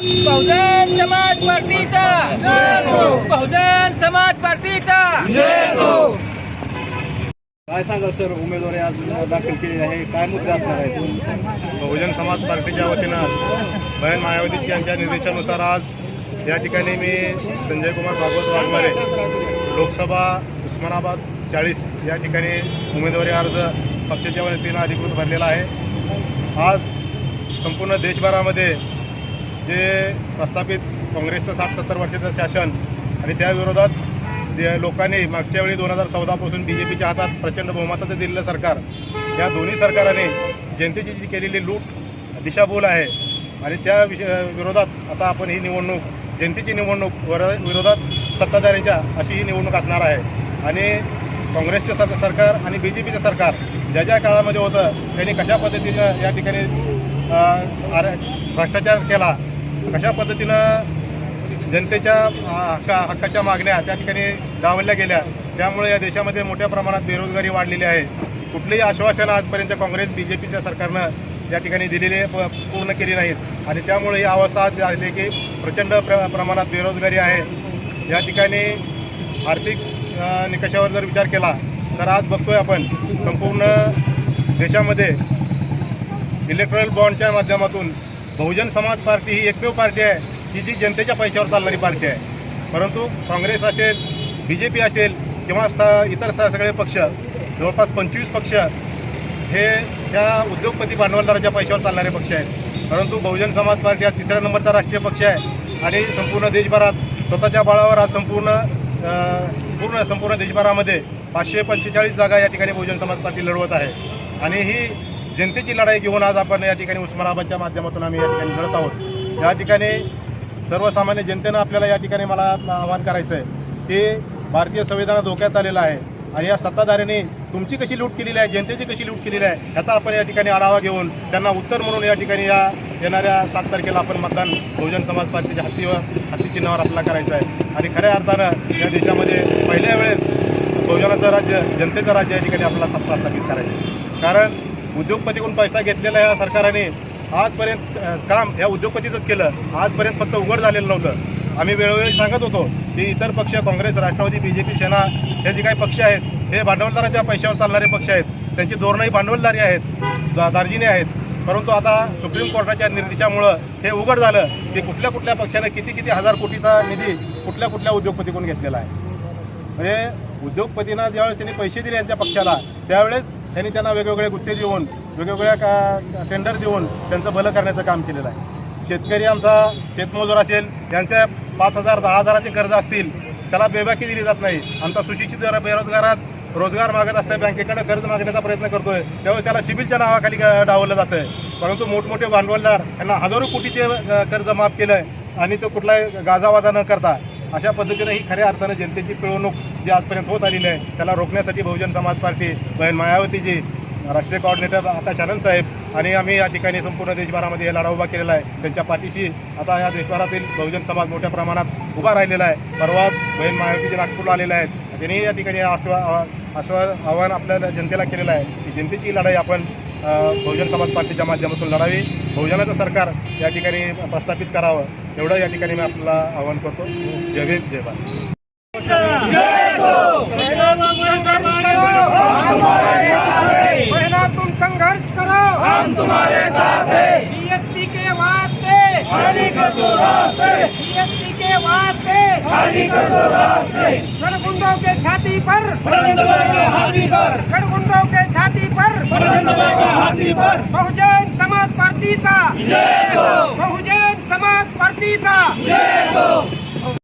बहुजन समाज पार्टीचा. बहुजन समाज पार्टीचा. काय सांगा सर उमेदवारी आज दाखल केलेली आहे. काय मुद्दे असणार आहेत? बहुजन समाज पार्टीच्या वतीनं बहन मायावती यांच्या निर्देशानुसार आज या ठिकाणी मी संजय कुमार भागवत वाघमारे लोकसभा उस्मानाबाद चाळीस या ठिकाणी उमेदवारी अर्ज पक्षाच्या वतीनं अधिकृत भरलेला आहे. आज संपूर्ण देशभरामध्ये जे प्रस्थापित काँग्रेसचं साठ सत्तर वर्षाचं शासन आणि त्याविरोधात जे लोकांनी मागच्या वेळी दोन हजार चौदापासून बी जे पीच्या हातात प्रचंड बहुमताचं दिलेलं सरकार या दोन्ही सरकाराने जनतेची जी केलेली लूट दिशाभूल आहे आणि त्या विषय विरोधात आता आपण ही निवडणूक जनतेची निवडणूक वर विरोधात सत्ताधाऱ्यांच्या अशी ही निवडणूक असणार आहे. आणि काँग्रेसचे सर सरकार आणि बी जे पीचं सरकार ज्या ज्या काळामध्ये होतं त्यांनी कशा पद्धतीनं या ठिकाणी आर- भ्रष्टाचार केला कशा पद्धतीनं जनतेच्या हक्का हक्काच्या मागण्या त्या ठिकाणी डावलल्या गेल्या त्यामुळे या देशामध्ये मोठ्या प्रमाणात बेरोजगारी वाढलेली आहे. कुठलीही आश्वासनं आजपर्यंत काँग्रेस बी जे पीच्या सरकारनं या ठिकाणी दिलेली प- पूर्ण केली नाहीत. आणि त्यामुळे ही अवस्था आज झाली की प्रचंड प्र प्रमाणात बेरोजगारी आहे. या ठिकाणी आर्थिक निकषावर जर विचार केला तर आज बघतोय आपण संपूर्ण देशामध्ये इलेक्ट्रॉल बॉन्डच्या माध्यमातून बहुजन समाज पार्टी ही एकमेव पार्टी आहे की जी जनतेच्या पैशावर चालणारी पार्टी आहे. परंतु काँग्रेस असेल बी जे पी असेल किंवा इतर सगळे पक्ष जवळपास पंचवीस पक्ष हे त्या उद्योगपती भांडवलदाराच्या पैशावर चालणारे पक्ष आहेत. परंतु बहुजन समाज पार्टी हा तिसऱ्या नंबरचा राष्ट्रीय पक्ष आहे आणि संपूर्ण देशभरात स्वतःच्या बळावर आज संपूर्ण पूर्ण संपूर्ण देशभरामध्ये पाचशे पंचेचाळीस जागा या ठिकाणी बहुजन समाज पार्टी लढवत आहे. आणि ही जनतेची लढाई घेऊन आज आपण या ठिकाणी उस्मानाबादच्या माध्यमातून आम्ही या ठिकाणी लढत आहोत या ठिकाणी सर्वसामान्य जनतेनं आपल्याला या ठिकाणी मला आवाहन करायचं आहे की भारतीय संविधान धोक्यात आलेलं आहे आणि या सत्ताधाऱ्यांनी तुमची कशी लूट केलेली आहे जनतेची कशी लूट केलेली आहे याचा आपण या ठिकाणी आढावा घेऊन त्यांना उत्तर म्हणून या ठिकाणी या येणाऱ्या सात तारखेला आपण मतदान बहुजन समाज पार्टीच्या हत्तीवर हत्ती चिन्हावर आपल्याला करायचं आहे आणि खऱ्या अर्थानं या देशामध्ये पहिल्या वेळेस बहुजनाचं राज्य जनतेचं राज्य या ठिकाणी आपला सत्ता स्थापित करायचं आहे. कारण उद्योगपतीकडून पैसा घेतलेला या सरकारने आजपर्यंत काम या उद्योगपतीचंच केलं. आजपर्यंत फक्त उघड झालेलं नव्हतं. आम्ही वेळोवेळी सांगत होतो की इतर पक्ष काँग्रेस राष्ट्रवादी बीजेपी सेना हे जे काही पक्ष आहेत हे भांडवलदाराच्या पैशावर चालणारे पक्ष आहेत. त्यांची धोरणंही भांडवलदारी आहेत दार्जिने आहेत. परंतु आता सुप्रीम कोर्टाच्या निर्देशामुळं हे उघड झालं की कुठल्या कुठल्या पक्षाने किती किती हजार कोटीचा निधी कुठल्या कुठल्या उद्योगपतीकडून घेतलेला आहे. म्हणजे उद्योगपतींना ज्यावेळेस त्यांनी पैसे दिले यांच्या पक्षाला त्यावेळेस त्यांनी त्यांना वेगवेगळे गुत्ते देऊन वेगवेगळ्या का टेंडर देऊन त्यांचं भलं करण्याचं काम केलेलं आहे. शेतकरी आमचा शेतमजूर असेल त्यांच्या पाच हजार दहा हजाराचे कर्ज असतील त्याला बेबाकी दिली जात नाही. आमचा सुशिक्षित जरा बेरोजगारात रोजगार मागत असताना बँकेकडे कर्ज मागण्याचा प्रयत्न करतोय. त्यावेळेस त्याला सिबिलच्या नावाखाली डावलं जातं आहे परंतु मोठमोठे भांडवलदार यांना हजारो कोटीचे कर्ज माफ केलंय आणि तो कुठलाही गाजावाजा न करता अशा पद्धतीनं ही खऱ्या अर्थानं जनतेची पिळवणूक जे आजपर्यंत होत आलेलं आहे त्याला रोखण्यासाठी बहुजन समाज पार्टी बहीण मायावतीजी राष्ट्रीय कोऑर्डिनेटर आता आनंद साहेब आणि आम्ही या ठिकाणी संपूर्ण देशभरामध्ये हे लढा उभा केलेला आहे. त्यांच्या पाठीशी आता या देशभरातील बहुजन समाज मोठ्या प्रमाणात उभा राहिलेला आहे. परवाच बहीण मायावतीजी नागपूरला आलेल्या आहेत. त्यांनी या ठिकाणी आश्वा आश्वा आव्हान आपल्या जनतेला केलेलं आहे की जनतेची लढाई आपण बहुजन समाज पार्टीच्या माध्यमातून लढावी. बहुजनाचं सरकार या ठिकाणी प्रस्थापित करावं. एवढं या ठिकाणी मी आपल्याला आवाहन करतो. जय भीम जय भारत. बहना तुम संघर्ष करो हम तुम्हारे साथ हैं बीएसपी के वास्ते खाली कर दो रास्ते बीएसपी के वास्ते खाली कर दो रास्ते गणगुंडों के छाती पर हाथी पर गणगुंडों के छाती पर हाथी पर बहुजन समाज पार्टी का बहुजन समाज पार्टी का